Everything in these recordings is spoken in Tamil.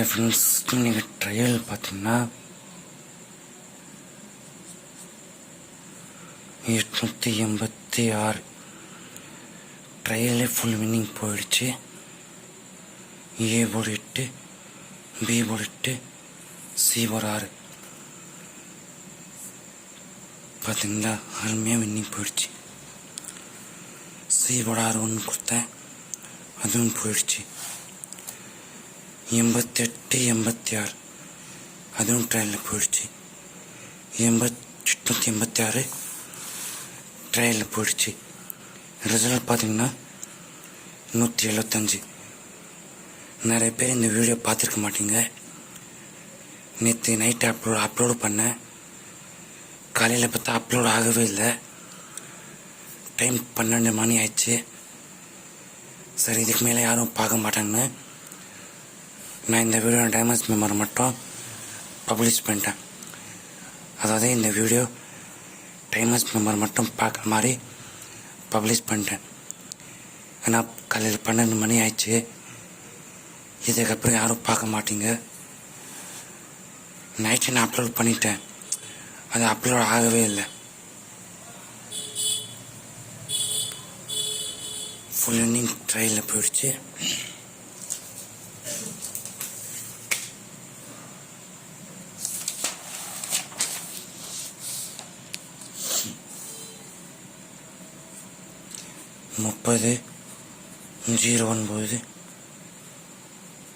ஃப்ரெண்ட்ஸ் நீங்கள் ட்ரையல் பார்த்தீங்கன்னா எட்நூற்றி எண்பத்தி ஆறு. ட்ரையலே ஃபுல் வின்னிங் போயிடுச்சு. ஏ போர்டு எட்டு பி போர்டு எட்டு சி போர்டு ஆறு. பார்த்தீங்களா? அருமையாக வின்னிங் போயிடுச்சு. சி போர்டு ஆறு ஒன்று கொடுத்தேன். அதுவும் போயிடுச்சு. எண்பத்தெட்டு எண்பத்தி ஆறு அதுவும் ட்ரையலில் போயிடுச்சு எண்பத் எட்நூற்றி எண்பத்தி ஆறு ட்ரையலில் போயிடுச்சு ரிசல்ட் பார்த்தீங்கன்னா நூற்றி எழுபத்தஞ்சி நிறைய பேர் இந்த வீடியோ பார்த்துருக்க மாட்டீங்க நேற்று நைட்டு அப்லோட் அப்லோடு பண்ணேன் காலையில் பார்த்தா அப்லோட் ஆகவே இல்லை டைம் பன்னெண்டு மணி ஆயிடுச்சு சரி இதுக்கு மேலே யாரும் பார்க்க மாட்டாங்கன்னு நான் இந்த வீடியோ டைமண்ட்ஸ் மெமர் மட்டும் பப்ளிஷ் பண்ணிட்டேன். அதாவது இந்த வீடியோ டைமஸ் மெம்பர் மட்டும் பார்க்குற மாதிரி பப்ளிஷ் பண்ணிட்டேன். ஏன்னா காலையில் பன்னெண்டு மணி ஆயிடுச்சு. இதுக்கப்புறம் யாரும் பார்க்க மாட்டீங்க. நைட்டு நான் அப்லோட் பண்ணிட்டேன். அது அப்லோட் ஆகவே இல்லை. ஃபுல் இன்னிங் ட்ரையலில் போயிடுச்சு. முப்பது ஜீரோ ஒன்பது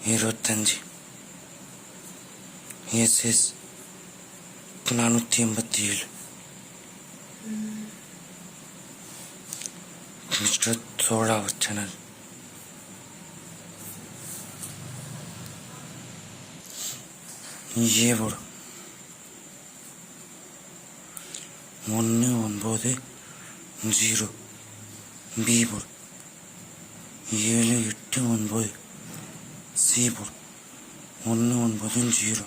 இருபத்தஞ்சி. எஸ்எஸ் நானூற்றி எண்பத்தி ஏழு மிஸ்டர் சோழா சேனல் ஏவோடு ஒன்று ஒன்பது ஜீரோ. பி ஏழு எட்டு ஒன்பது. சி ஒன்று ஒன்பது ஜீரோ.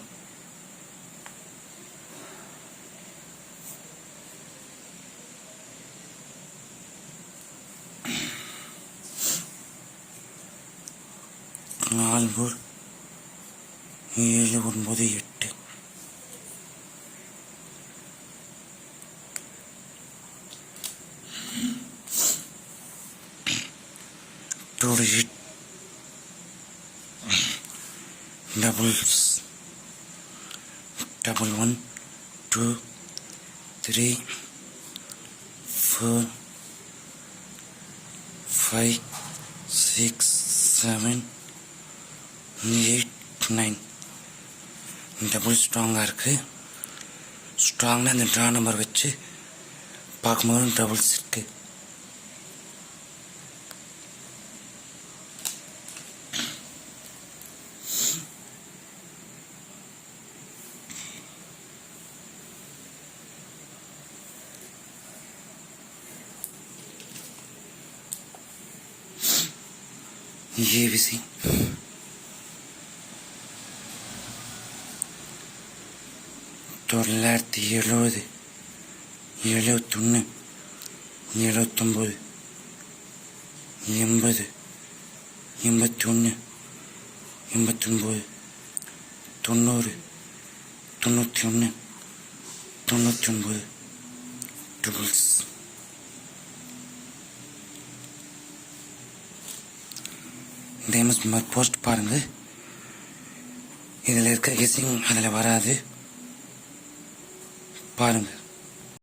நால்பூர். ஏழு ஒன்பது எட்டு. Two-digit double double one two three four five six seven eight nine double ஸ்ட்ராங்காக இருக்குது ஸ்ட்ராங்னா அந்த ட்ரா நம்பர் வச்சு பார்க்கும்போது டபுள்ஸ் இருக்குது ജെ വി സി തൊള്ളായിരത്തി എഴുപത് എഴുപത്തൊന്ന് എഴുപത്തൊമ്പത് എൺപത് എൺപത്തൊന്ന് എൺപത്തൊമ്പത് തൊണ്ണൂറ് തൊണ്ണൂറ്റി ഒന്ന് തൊണ്ണൂറ്റി ഒൻപത് டேமஸ் மெம்பர் போஸ்ட் பாருங்கள் இதில் இருக்க கெஸிங் அதில் வராது. பாருங்கள்